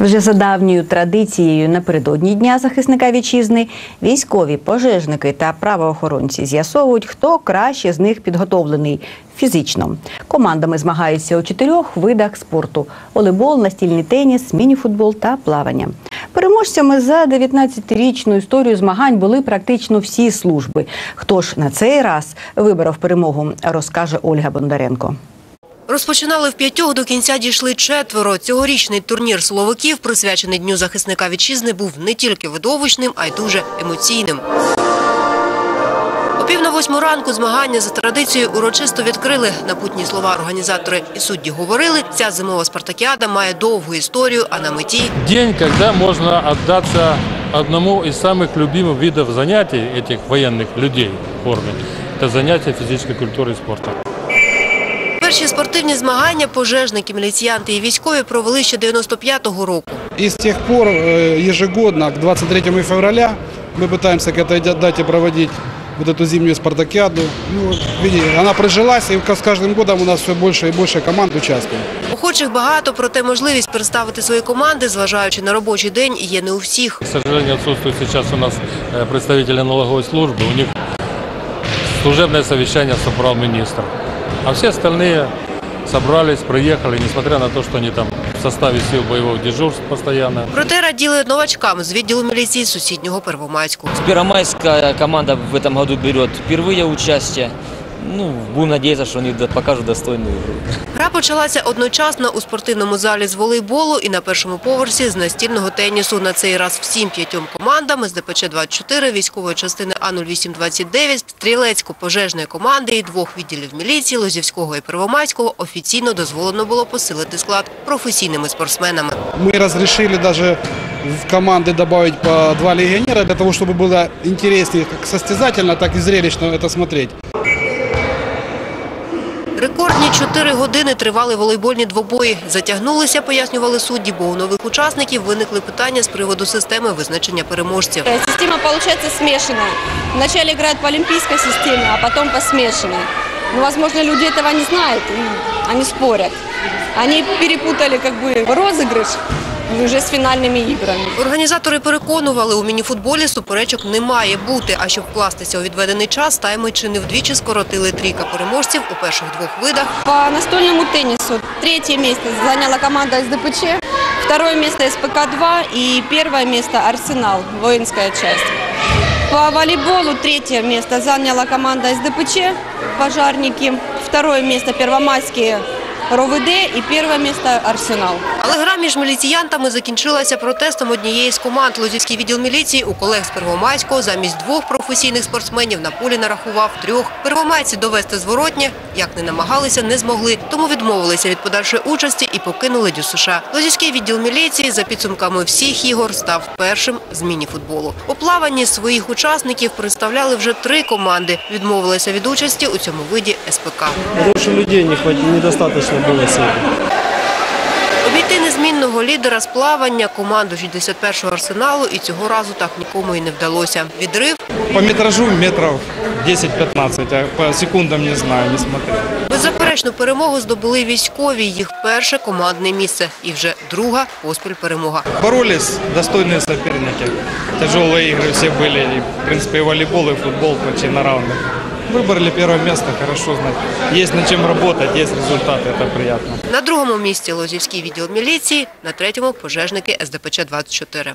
Вже за давньою традицією напередодні дня захисника вітчизни військові, пожежники та правоохоронці з'ясовують, хто краще з них підготовлений фізично. Командами змагаються у чотирьох видах спорту: волейбол, настільний теніс, мініфутбол та плавання. Переможцями за 19-річну історію змагань були практично всі служби. Хто ж на цей раз виборов перемогу, розкаже Ольга Бондаренко. Розпочинали в п'ятьох, до кінця дійшли четверо. Цьогорічний турнір силовиків, присвячений Дню захисника вітчизни, був не тільки видовищним, а й дуже емоційним. О пів на восьму ранку змагання за традицією урочисто відкрили. Напутні слова організатори і судді говорили, ця зимова спартакіада має довгу історію, а на меті День, когда можно отдаться одному из самых любимых видов занятий этих военных людей в форме. Это занятие физической культурой и спортом. перші спортивні змагання пожежники, міліціянти і військові провели ще 95-го року. И с тех пор э, ежегодно, к 23 февраля, мы пытаемся к этой дя- дате проводить вот эту зимнюю спартакиаду. Ну, вот, видите, она прижилась, и с каждым годом у нас все больше и больше команд участвует. Охочих багато, проте можливість представити свої команди, зважаючи на робочий день, є не у всіх. К сожалению, отсутствуют сейчас у нас э, представители налоговой службы. У них служебное совещание собрал министр. А все остальные собрались, приехали, несмотря на то, что они там в составе сил боевого дежурства постоянно. Проте раділи новачкам з відділу міліції сусіднього Первомайського. Первомайская команда в этом году берет впервые участие. Ну, будем надеяться, что они до- покажут достойную игру. Гра почалася одночасно у спортивному залі з волейболу і на першому поверсі з настільного тенісу. На цей раз всім п'ятьом командам з ДПЧ-24, військової частини А-0829, стрілецько-пожежної команди і двох відділів міліції Лозівського і Первомайського офіційно дозволено було посилити склад професійними спортсменами. Мы разрешили даже в команды добавить по два легионера, для того, чтобы было интереснее как состязательно, так и зрелищно это смотреть. Рекордні чотири години тривали волейбольні двобої. Затягнулися, пояснювали судді, бо у нових учасників виникли питання з приводу системи визначення переможців. Э, Система получается смешанная. Вначале играют по олимпийской системе, а потом по смешанной. Но, возможно, люди этого не знают, и они спорят. Они перепутали как бы розыгрыш уже с финальными играми. Організатори переконували, у мініфутболі суперечок не має бути. А щоб вкластися у відведений час, тайми чи не вдвічі скоротили трійка переможців у перших двох видах. По настольному теннису третье место заняла команда СДПЧ, второе место СПК-2 и первое место Арсенал, воинская часть. По волейболу третье место заняла команда СДПЧ, пожарники, второе место Первомайские РОВД и первое место Арсенал. Але гра між міліціянтами закінчилася протестом однієї з команд. Лозівський відділ міліції у колег з Первомайського замість двох професійних спортсменів на полі нарахував трьох. Первомайці довести зворотнє, як не намагалися, не змогли, тому відмовилися від подальшої участі і покинули ДЮСШ. Лозівський відділ міліції за підсумками всіх ігор став першим з міні-футболу. У плаванні своїх учасників представляли вже три команди. Відмовилися від участі у цьому виді СПК. Потому что людей не хватит, недостаточно было сегодня. Обійти незмінного лідера з плавання команду 61-го арсеналу і цього разу так нікому і не вдалося. Відрив По метражу метров 10-15, а по секундам не знаю, не смотрел. беззаперечну перемогу здобули військові. Їх перше командне місце і вже друга поспіль перемога. Боролись достойные соперники. Тяжелые игры все были. И, в принципе, и волейбол, и футбол почти на равных. Выбрали первое место, хорошо знать. Есть над чем работать, есть результаты, это приятно. На другому місці Лозівський відділ міліції, на третьому пожежники СДПЧ 24.